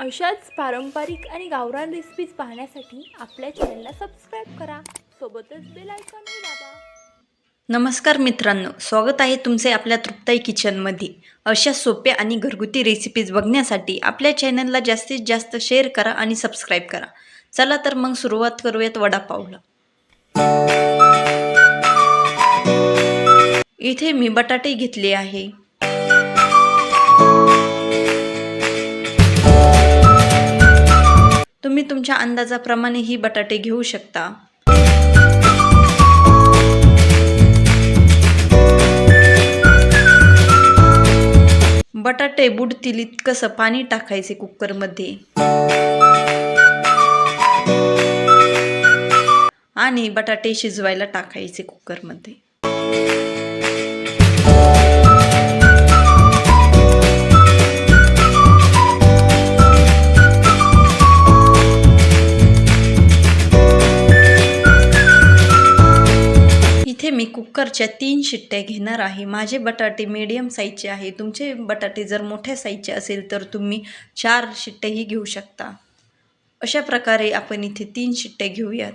अशाच पारंपरिक आणि गावरान रेसिपीज पाहण्यासाठी आपल्या चॅनलला सबस्क्राईब करा. सोबतच बेल आयकॉनही दाबा. नमस्कार मित्रांनो स्वागत आहे तुमचे आपल्या तृप्ताई किचनमध्ये अशा सोप्या आणि घरगुती रेसिपीज बघण्यासाठी आपल्या चॅनलला जास्तीत जास्त शेअर करा आणि सबस्क्राईब करा. चला तर मग सुरुवात करूयात वडापावला. इथे मी बटाटे घेतले आहे. तुम्ही तुमच्या अंदाजाप्रमाणे ही बटाटे घेऊ शकता. बटाटे बुडतील इतकंसं पाणी टाकायचे कुकरमध्ये. आणि बटाटे शिजवायला टाकायचे कुकरमध्ये. मी कुकरच्या तीन शिट्ट्या घेणार आहे. माझे बटाटे मीडियम साईजचे आहे. तुमचे बटाटे जर मोठ्या साईजचे असेल तर तुम्ही चार शिट्ट्याही घेऊ शकता. अशा प्रकारे आपण इथे तीन शिट्ट्या घेऊयात.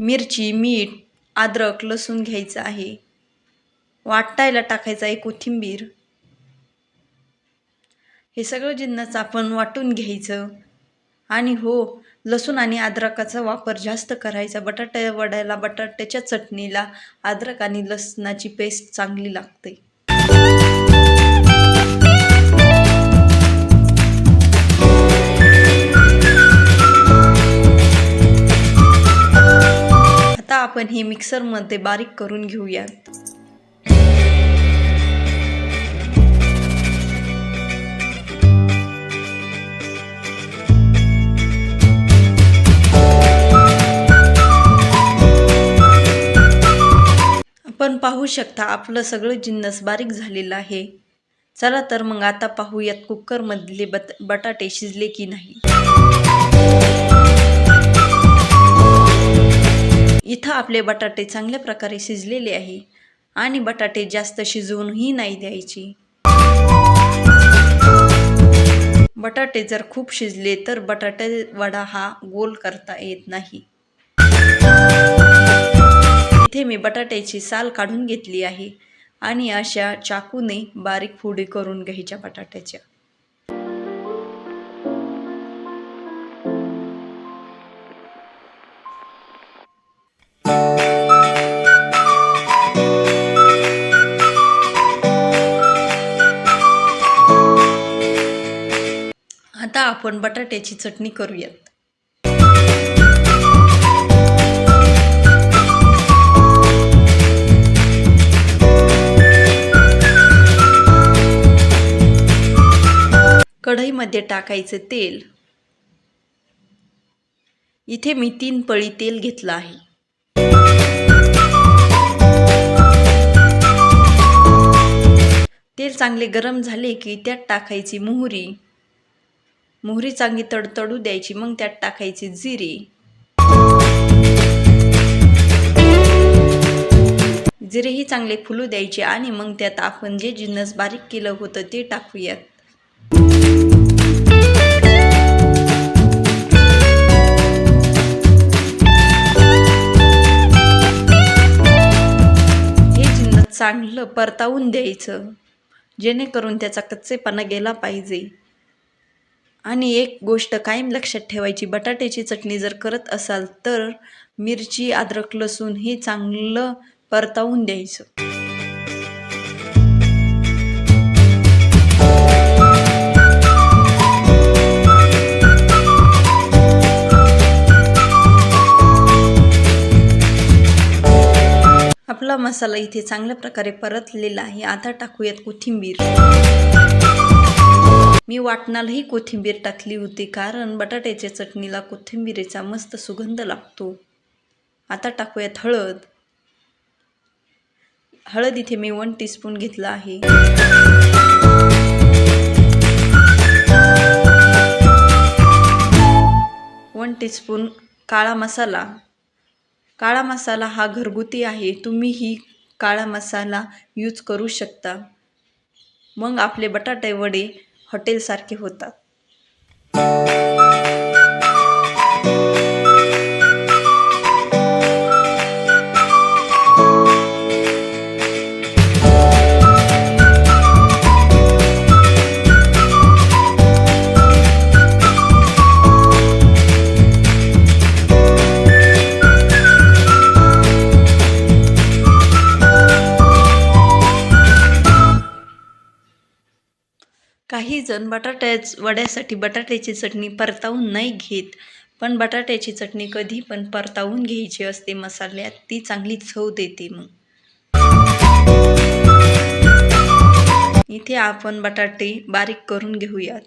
मिरची मीठ अद्रक लसूण घ्यायचं आहे. वाटायला टाकायचं आहे कोथिंबीर. हे सगळं जिन्नस आपण वाटून घ्यायचं. आणि हो लसूण आणि अद्रकाचा वापर जास्त करायचा. बटाट्या वड्याला बटाट्याच्या चटणीला अद्रक आणि लसणाची पेस्ट चांगली लागते. आता आपण हे मिक्सरमध्ये बारीक करून घेऊयात. पण पाहू शकता आपलं सगळं जिन्नस बारीक झालेलं आहे. चला तर मग आता पाहूयात कुकरमधले बट बटाटे शिजले की नाही. इथं आपले बटाटे चांगल्या प्रकारे शिजलेले आहे आणि बटाटे जास्त शिजवूनही नाही द्यायची. बटाटे जर खूप शिजले तर बटाटे वडा हा गोल करता येत नाही. इथे मी बटाट्याची साल काढून घेतली आहे आणि अशा चाकूने बारीक फोडी करून घ्यायच्या बटाट्याच्या. आता आपण बटाट्याची चटणी करूयात. कढईमध्ये टाकायचं तेल. इथे मी तीन पळी तेल घेतलं आहे. तेल चांगले गरम झाले की त्यात टाकायची मोहरी. मोहरी चांगली तडतडू द्यायची मग त्यात टाकायची जिरी. जिरेही चांगले फुलू द्यायचे आणि मग त्यात आपण जे जिन्नस बारीक केलं होतं ते टाकूयात. चांगलं परतावून द्यायचं. जेणेकरून त्याचा कच्चेपणा गेला पाहिजे. आणि एक गोष्ट कायम लक्षात ठेवायची बटाट्याची चटणी जर करत असाल तर मिरची अद्रक लसूण हे चांगलं परतावून द्यायचं. मसाला इथे चांगल्या प्रकारे परतलेला आहे. आता टाकूयात कोथिंबीर. मी वाटणालाही कोथिंबीर टाकली होती कारण बटाट्याच्या चटणीला कोथिंबीरीचा मस्त सुगंध लागतो. आता टाकूयात हळद. हळद इथे मी वन टीस्पून घेतला आहे. वन टीस्पून काळा मसाला. काळा मसाला हा घरगुती आहे तुम्हीही काळा मसाला यूज करू शकता. मग आपले बटाटे वडे हॉटेलसारखे होतात. काही जण बटाट्याच वड्यासाठी बटाट्याची चटणी परतावून नाही घेत. पण बटाट्याची चटणी कधी पण परतावून घ्यायची असते मसाल्यात. ती चांगली चव देते मग. इथे आपण बटाटे बारीक करून घेऊयात.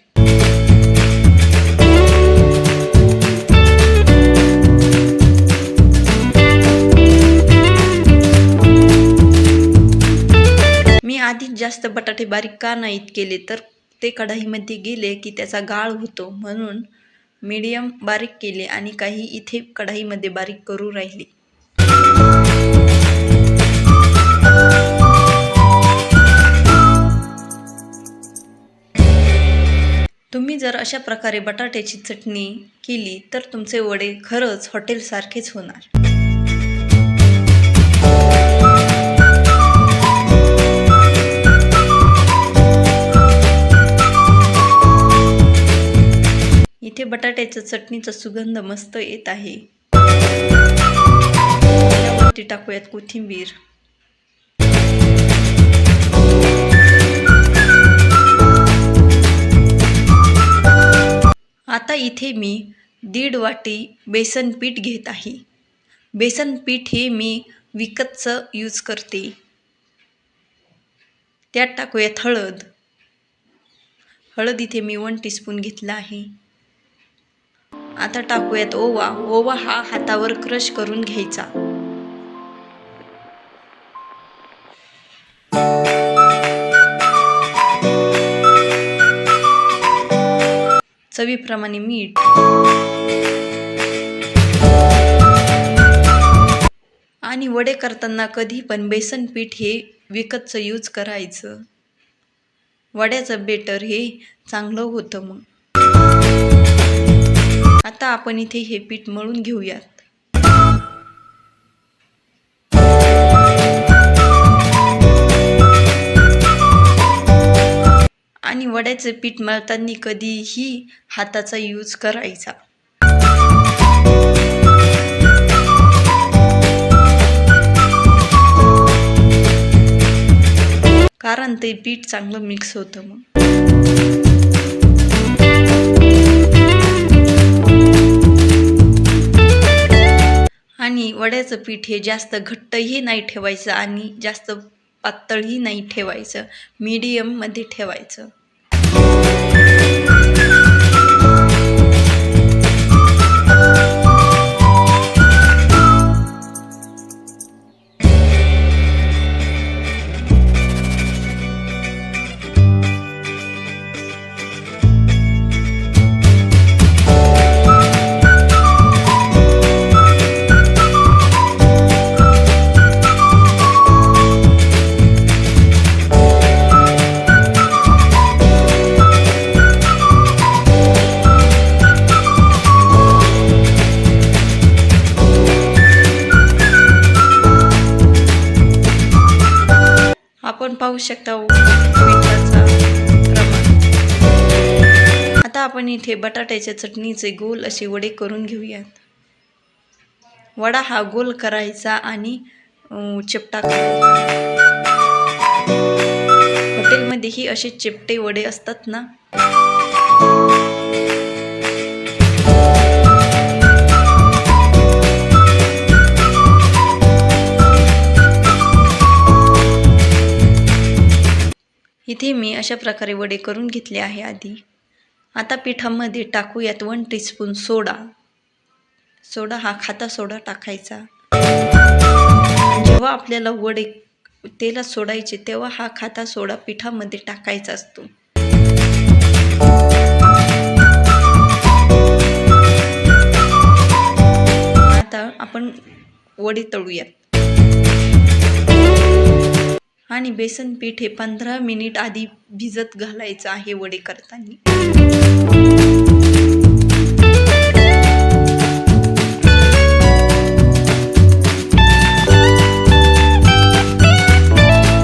मी आधीच जास्त बटाटे बारीक का नाहीत केले तर ते कढाईमध्ये गेले की त्याचा गाळ होतो म्हणून मीडियम बारीक केले आणि काही इथे कढाईमध्ये बारीक करू राहिले. तुम्ही जर अशा प्रकारे बटाट्याची चटणी केली तर तुमचे वडे खरंच हॉटेलसारखेच होणार. इथे बटाट्याच्या चटणीचा सुगंध मस्त येत आहे. त्यावरती टाकूयात कोथिंबीर. आता इथे मी दीड वाटी बेसन पीठ घेत आहे. बेसन पीठ हे मी विकतचं यूज करते. त्यात टाकूयात हळद. हळद इथे मी वन टीस्पून घेतला आहे. आता टाकूयात ओवा. ओवा हा हातावर क्रश करून घ्यायचा. चवीप्रमाणे मीठ. आणि वडे करताना कधी पण बेसन पीठ हे विकतचं यूज करायचं. वड्याचं बेटर हे चांगलं होतं मग. आता आपण इथे हे पीठ मळून घेऊयात. आणि वड्याचे पीठ मळताना कधीही हाताचा यूज करायचा. कारण ते पीठ चांगलं मिक्स होतं मग. आणि वड्याचं पीठ हे जास्त घट्टही नाही ठेवायचं आणि जास्त पातळही नाही ठेवायचं. मीडियममध्ये ठेवायचं. पाहू शकता आता आपण इथे बटाट्याच्या चटणीचे गोल असे वडे करून घेऊयात. वडा हा गोल करायचा आणि चिपटा करायचा. हॉटेलमध्येही असे चिपटे वडे असतात ना? इथे मी अशा प्रकारे वडे करून घेतले आहे आधी. आता पिठामध्ये टाकूयात वन टीस्पून सोडा. सोडा हा खाता सोडा टाकायचा. जेव्हा आपल्याला वडे तेलात सोडायचे तेव्हा हा खाता सोडा पिठामध्ये टाकायचा असतो. आता आपण वडे तळूयात. आणि बेसन पीठ हे पंधरा मिनिट आधी भिजत घालायचं आहे वडे करताना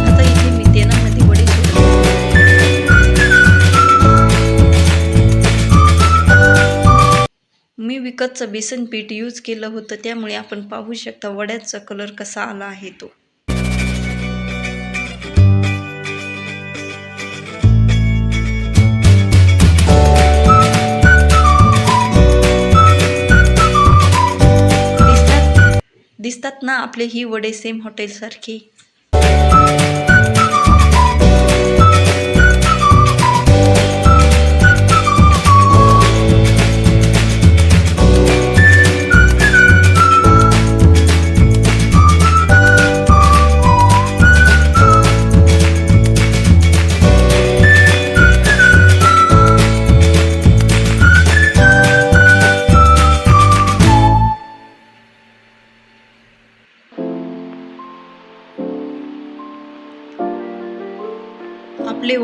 आता इथे मी वडे मी विकतचं बेसन पीठ यूज केलं होतं त्यामुळे आपण पाहू शकता वड्याचा कलर कसा आला आहे तो. दिसतात ना आपले ही वडे सेम हॉटेलसारखे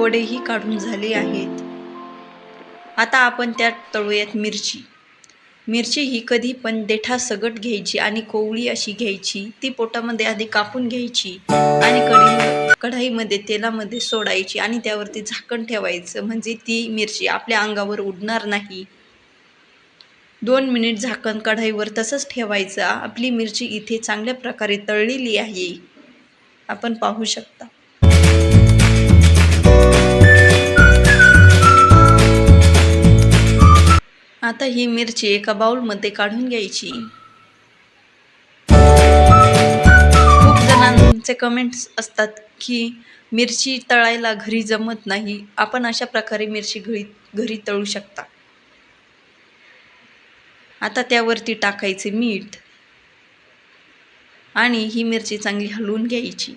वडेही काढून झाले आहेत. आता आपण त्यात तळूयात मिरची. मिरची ही कधी पण देठा सगट घ्यायची आणि कोवळी अशी घ्यायची ती पोटामध्ये आधी कापून घ्यायची आणि कढई कढाईमध्ये तेलामध्ये सोडायची आणि त्यावरती झाकण ठेवायचं. म्हणजे ती मिरची आपल्या अंगावर उडणार नाही. दोन मिनिट झाकण कढाईवर तसंच ठेवायचं. आपली मिरची इथे चांगल्या प्रकारे तळलेली आहे. आपण पाहू शकता. आता ही मिरची एका बाउलमध्ये काढून घ्यायची. खूप जणांचे कमेंट्स असतात की मिरची तळायला घरी जमत नाही. आपण अशा प्रकारे मिरची घरी घरी तळू शकता. आता त्यावरती टाकायचे मीठ. आणि ही मिरची चांगली हलवून घ्यायची.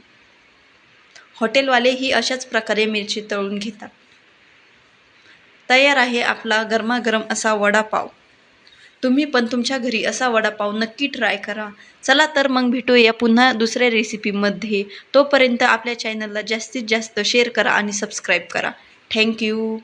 हॉटेलवाले ही अशाच प्रकारे मिरची तळून घेतात. तयार आहे आपला गरमागरम असा वडापाव. तुम्ही पण तुमच्या घरी असा वडापाव नक्की ट्राय करा. चला तर मग भेटूया पुन्हा दुसऱ्या रेसिपीमध्ये तोपर्यंत आपल्या चॅनलला जास्तीत जास्त शेअर करा आणि सबस्क्राईब करा. थँक्यू